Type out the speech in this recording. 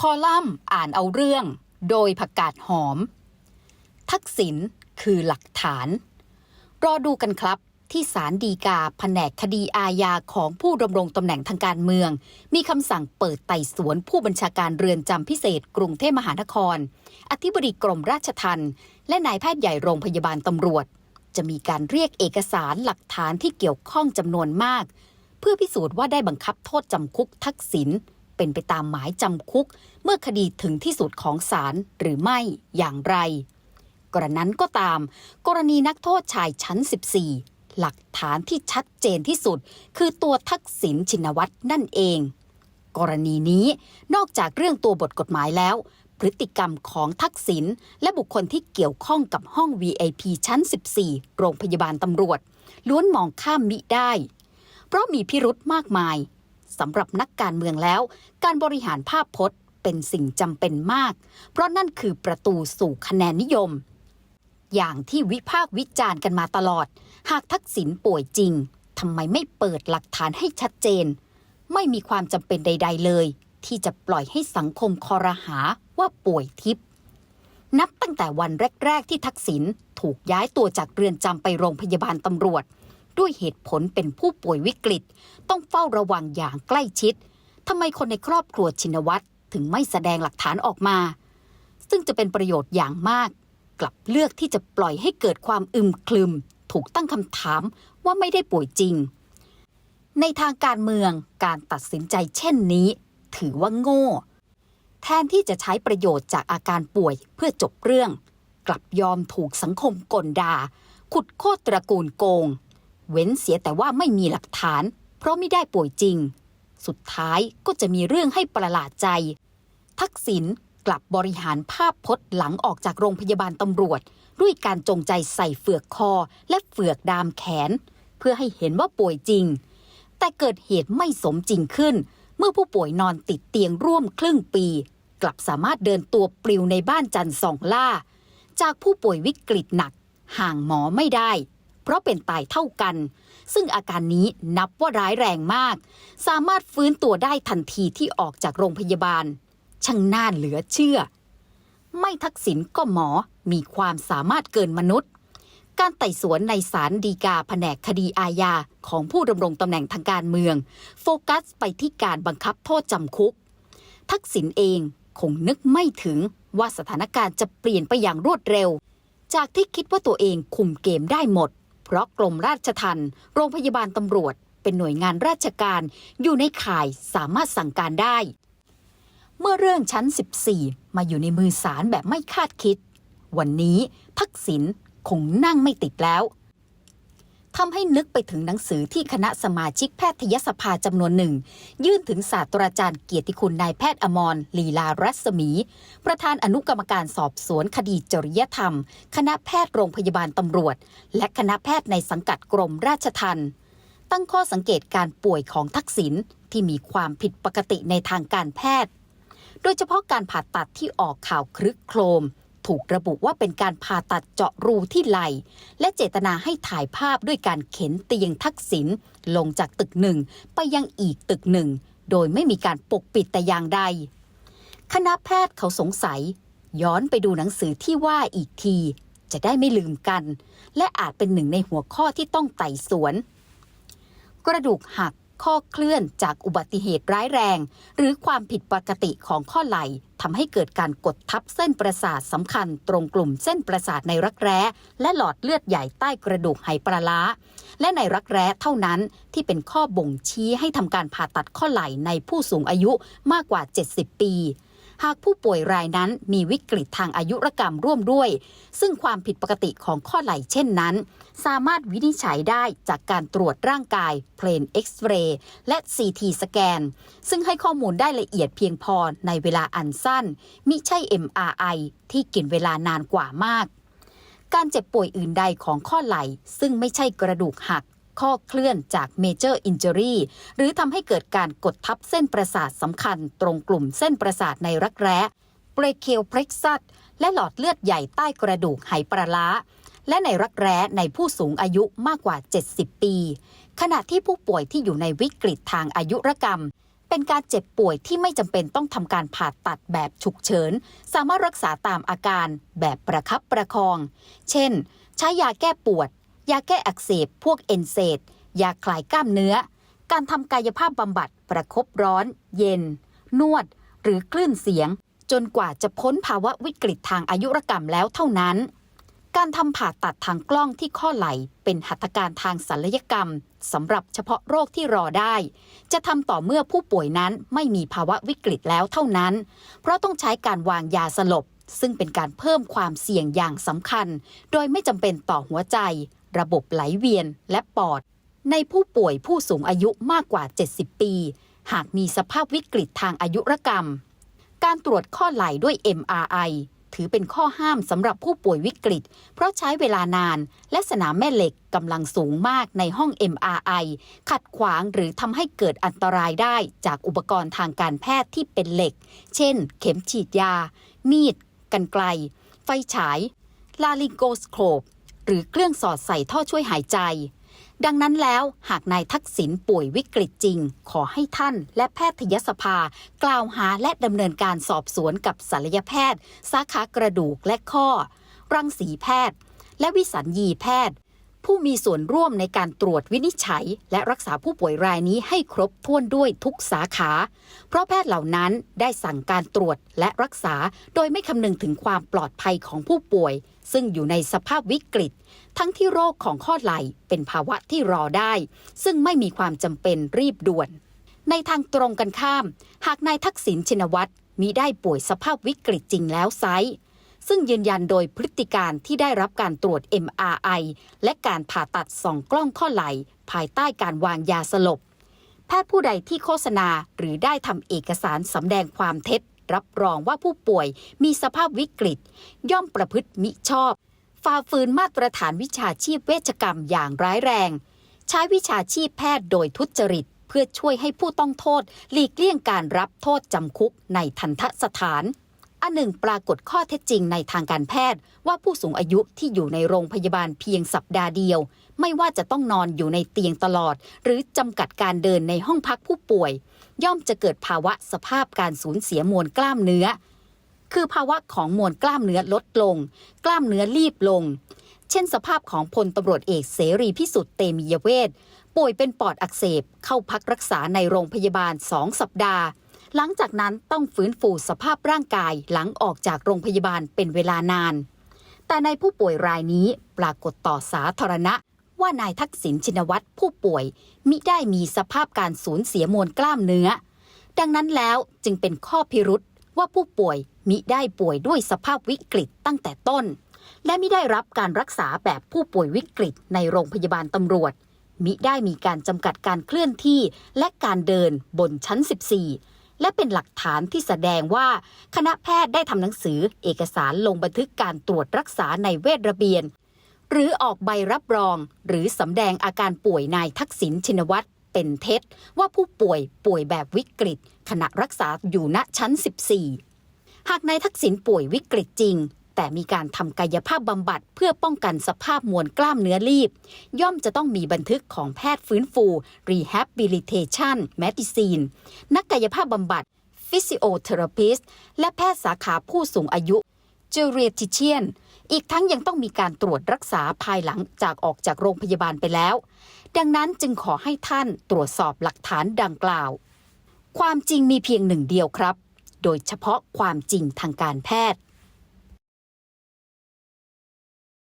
คอลัมน์อ่านเอาเรื่อง โดยผักกาดหอม ทักษิณคือหลักฐาน รอดูกันครับที่ศาลฎีกาแผนกคดีอาญาของผู้ดำรงตำแหน่งทางการเมือง มีคำสั่งเปิดไต่สวนผู้บัญชาการเรือนจำพิเศษ กรุงเทพมหานคร อธิบดีกรมราชทัณฑ์และนายแพทย์ใหญ่โรงพยาบาลตำรวจ จะมีการเรียกเอกสารหลักฐานที่เกี่ยวข้องจำนวนมาก เพื่อพิสูจน์ว่าได้บังคับโทษจำคุกทักษิณ เป็นไปตามหมายจำคุก เมื่อคดีถึงที่สุดของศาลหรือไม่อย่างไร กรณนั้นก็ตาม กรณีนักโทษชายชั้น 14 หลักฐานที่ชัดเจนที่สุด คือตัวทักษิณชินวัตรนั่นเอง กรณีนี้นอกจากเรื่องตัวบทกฎหมายแล้ว พฤติกรรมของทักษิณและบุคคลที่เกี่ยวข้องกับห้อง VIP ชั้น 14 โรงพยาบาลตำรวจ ล้วนมองข้ามมิได้ เพราะมีพิรุธมากมาย สำหรับนักการเมืองแล้ว การบริหารภาพพจน์เป็นสิ่งจำเป็นมาก เพราะนั่นคือประตูสู่คะแนนนิยม อย่างที่วิพากษ์วิจารณ์กันมาตลอด หากทักษิณป่วยจริงทำไมไม่เปิดหลักฐานให้ชัดเจน ไม่มีความจำเป็นใด ๆ เลย ที่จะปล่อยให้สังคมคอรหาว่าป่วยทิพย์นับตั้งแต่วันแรก ๆ ที่ทักษิณถูกย้ายตัวจากเรือนจำไปโรงพยาบาลตำรวจ ด้วยเหตุผลเป็นผู้ป่วยวิกฤต ต้องเฝ้าระวังอย่างใกล้ชิดทำไมคนในครอบครัวชินวัตรถึงไม่แสดงหลักฐานออกมา ซึ่งจะเป็นประโยชน์อย่างมาก กลับเลือกที่จะปล่อยให้เกิดความอึมครึม ถูกตั้งคำถามว่าไม่ได้ป่วยจริง ในทางการเมืองการตัดสินใจเช่นนี้ ถือว่าโง่ แทนที่จะใช้ประโยชน์จากอาการป่วยเพื่อจบเรื่อง กลับยอมถูกสังคมกลดาขุดโคตรตระกูลโกง เว้นเสียแต่ว่าไม่มีหลักฐาน เพราะไม่ได้ป่วยจริง สุดท้ายก็จะมีเรื่องให้ประหลาดใจ ทักษิณกลับบริหารภาพพจน์หลังออกจากโรงพยาบาลตำรวจ ด้วยการจงใจใส่เฟือกคอและเฟือกดามแขน เพื่อให้เห็นว่าป่วยจริง แต่เกิดเหตุไม่สมจริงขึ้น เมื่อผู้ป่วยนอนติดเตียงร่วมครึ่งปี กลับสามารถเดินตัวปลิวในบ้านจันทร์สองล่า จากผู้ป่วยวิกฤตหนัก ห่างหมอไม่ได้ เพราะเป็นตายเท่ากัน ซึ่งอาการนี้นับว่าร้ายแรงมาก สามารถฟื้นตัวได้ทันทีที่ออกจากโรงพยาบาล ช่างน่าเหลือเชื่อ ไม่ทักษิณก็หมอมีความสามารถเกินมนุษย์ การไต่สวนในศาลฎีกาแผนกคดีอาญาของผู้ดำรงตำแหน่งทางการเมือง โฟกัสไปที่การบังคับโทษจำคุก ทักษิณเองคงนึกไม่ถึงว่าสถานการณ์จะเปลี่ยนไปอย่างรวดเร็ว จากที่คิดว่าตัวเองคุมเกมได้หมด ราะกรมราชทัณฑ์โรงพยาบาลตำรวจ เป็นหน่วยงานราชการอยู่ในข่ายสามารถสั่งการได้ เมื่อเรื่องชั้น 14 มาอยู่ในมือศาลแบบไม่คาดคิด วันนี้ทักษิณคงนั่งไม่ติดแล้ว ทำให้นึกไปถึงหนังสือที่คณะสมาชิกแพทยสภาจำนวนหนึ่ง ยื่นถึงศาสตราจารย์เกียรติคุณนายแพทย์อมรลีลารัศมี ประธานอนุกรรมการสอบสวนคดีจริยธรรม คณะแพทย์โรงพยาบาลตำรวจ และคณะแพทย์ในสังกัดกรมราชทัณฑ์ตั้งข้อสังเกตการป่วยของทักษิณที่มีความผิดปกติในทางการแพทย์ โดยเฉพาะการผ่าตัดที่ออกข่าวครึกโครม ถูกระบุว่าเป็นการผ่าตัดเจาะรูที่ไหล่และเจตนาให้ถ่ายภาพด้วยการเข็นเตียงทักษิณลงจากตึกหนึ่งไปยังอีกตึกหนึ่ง โดยไม่มีการปกปิดแต่อย่างใด คณะแพทย์เขาสงสัย ย้อนไปดูหนังสือที่ว่าอีกที จะได้ไม่ลืมกัน และอาจเป็นหนึ่งในหัวข้อที่ต้องไต่สวน กระดูกหัก ข้อเคลื่อนจากอุบัติเหตุร้ายแรง หรือความผิดปกติของข้อไหล่ทำให้เกิดการกดทับเส้นประสาทสำคัญตรงกลุ่มเส้นประสาทในรักแร้ และหลอดเลือดใหญ่ใต้กระดูกไหปลาร้า และในรักแร้เท่านั้นที่เป็นข้อบ่งชี้ให้ทำการผ่าตัดข้อไหล่ในผู้สูงอายุมากกว่า 70 ปี หากผู้ป่วยรายนั้นมีวิกฤตทางอายุรกรรมร่วมด้วย ซึ่งความผิดปกติของข้อไหล่เช่นนั้น สามารถวินิจฉัยได้จากการตรวจร่างกายเพลนเอ็กซเรย์และ CT สแกน ซึ่งให้ข้อมูลได้ละเอียดเพียงพอในเวลาอันสั้น มิใช่ MRI ที่กินเวลานานกว่ามาก การเจ็บป่วยอื่นใดของข้อไหล่ซึ่งไม่ใช่กระดูกหัก ข้อเคลื่อนจาก Major Injury หรือทำให้เกิดการกดทับเส้นประสาทสำคัญตรงกลุ่มเส้นประสาทในรักแร้เบรเคียวเพล็กซัสและหลอดเลือดใหญ่ใต้กระดูกไหปลาร้าและในรักแร้ในผู้สูงอายุมากกว่า 70 ปี ขณะที่ผู้ป่วยที่อยู่ในวิกฤตทางอายุรกรรม เป็นการเจ็บป่วยที่ไม่จำเป็นต้องทำการผ่าตัดแบบฉุกเฉิน สามารถรักษาตามอาการแบบประคับประคอง เช่น ใช้ยาแก้ปวด ยาแก้อักเสบพวกเอนเซดยาคลายกล้ามเนื้อ การทำกายภาพบำบัดประคบร้อน เย็น นวด หรือคลื่นเสียง จนกว่าจะพ้นภาวะวิกฤตทางอายุรกรรมแล้วเท่านั้น การทำผ่าตัดทางกล้องที่ข้อไหล่เป็นหัตถการทางศัลยกรรมสำหรับเฉพาะโรคที่รอได้ จะทำต่อเมื่อผู้ป่วยนั้นไม่มีภาวะวิกฤตแล้วเท่านั้น เพราะต้องใช้การวางยาสลบซึ่งเป็นการเพิ่มความเสี่ยงอย่างสำคัญ โดยไม่จำเป็นต่อหัวใจ ระบบไหลเวียนและปอด ในผู้ป่วยผู้สูงอายุมากกว่า 70 ปี หากมีสภาพวิกฤตทางอายุรกรรม การตรวจข้อไหล่ด้วย MRI ถือเป็นข้อห้ามสำหรับผู้ป่วยวิกฤต เพราะใช้เวลานาน และสนามแม่เหล็กกำลังสูงมากในห้อง MRI ขัดขวางหรือทำให้เกิดอันตรายได้จากอุปกรณ์ทางการแพทย์ที่เป็นเหล็ก เช่น เข็มฉีดยา มีด กันไกล ไฟฉาย ลาลิโกสโคป หรือเครื่องสอดใส่ท่อช่วยหายใจ ดังนั้นแล้วหากนายทักษิณป่วยวิกฤตจริง ขอให้ท่านและแพทยสภา กล่าวหาและดำเนินการสอบสวนกับศัลยแพทย์ สาขากระดูกและข้อ รังสีแพทย์ และวิสัญญีแพทย์ ผู้มีส่วนร่วมในการตรวจวินิจฉัย และรักษาผู้ป่วยรายนี้ให้ครบถ้วนด้วยทุกสาขา เพราะแพทย์เหล่านั้นได้สั่งการตรวจและรักษาโดยไม่คำนึงถึงความปลอดภัยของผู้ป่วย ซึ่งอยู่ในสภาพวิกฤต ทั้งที่โรคของข้อไหล่เป็นภาวะที่รอได้ ซึ่งไม่มีความจำเป็นรีบด่วน ในทางตรงกันข้าม หากนายทักษิณชินวัตรมีได้ป่วยสภาพวิกฤตจริงแล้วไซ ซึ่งยืนยันโดยพฤติการที่ได้รับการตรวจ MRI และการผ่าตัดส่องกล้องข้อไหล่ ภายใต้การวางยาสลบ แพทย์ผู้ใดที่โฆษณาหรือได้ทำเอกสารสำแดงความเท็จ รับรองว่าผู้ป่วยมีสภาพวิกฤต ย่อมประพฤติมิชอบฝ่าฝืนมาตรฐานวิชาชีพเวชกรรมอย่างร้ายแรง ใช้วิชาชีพแพทย์โดยทุจริตเพื่อช่วยให้ผู้ต้องโทษ หลีกเลี่ยงการรับโทษจำคุกในทันทสถาน อันหนึ่งปรากฏข้อเท็จจริงในทางการแพทย์ ว่าผู้สูงอายุที่อยู่ในโรงพยาบาลเพียงสัปดาห์เดียว ไม่ว่าจะต้องนอนอยู่ในเตียงตลอด หรือจำกัดการเดินในห้องพักผู้ป่วย ย่อมจะเกิดภาวะสภาพการสูญเสียมวลกล้ามเนื้อ คือภาวะของมวลกล้ามเนื้อลดลง กล้ามเนื้อรีบลง เช่น สภาพของพลตำรวจเอกเสรีพิสุทธิ์เตมียเวทป่วยเป็นปอดอักเสบเข้าพักรักษาในโรงพยาบาลสองสัปดาห์ หลังจากนั้นต้องฟื้นฟูสภาพร่างกายหลังออกจากโรงพยาบาลเป็นเวลานาน แต่ในผู้ป่วยรายนี้ปรากฏต่อสาธารณะ ว่านายทักษิณชินวัตรผู้ป่วยมิได้มีสภาพการสูญเสียมวลกล้ามเนื้อ ดังนั้นแล้วจึงเป็นข้อพิรุษว่าผู้ป่วยมิได้ป่วยด้วยสภาพวิกฤตตั้งแต่ต้น และมิได้รับการรักษาแบบผู้ป่วยวิกฤตในโรงพยาบาลตำรวจ มิได้มีการจำกัดการเคลื่อนที่และการเดินบนชั้น 14 และเป็นหลักฐานที่แสดงว่าคณะแพทย์ได้ทำหนังสือเอกสารลงบันทึกการตรวจรักษาในเวชระเบียน หรือออกใบรับรอง หรือสำแดงอาการป่วยนายทักษิณชินวัตรเป็นเท็จ ว่าผู้ป่วยป่วยแบบวิกฤต ขณะรักษาอยู่ณชั้น 14 หากนายทักษิณป่วยวิกฤตจริง แต่มีการทำกายภาพบำบัดเพื่อป้องกันสภาพมวลกล้ามเนื้อรีบ ย่อมจะต้องมีบันทึกของแพทย์ฟื้นฟู rehabilitation medicine นักกายภาพบำบัด physiotherapist และแพทย์สาขาผู้สูงอายุ geriatrician อีกทั้งยังต้องมีการตรวจรักษาภายหลังจากออกจากโรงพยาบาลไปแล้ว ดังนั้นจึงขอให้ท่านตรวจสอบหลักฐานดังกล่าว ความจริงมีเพียงหนึ่งเดียวครับ โดยเฉพาะความจริงทางการแพทย์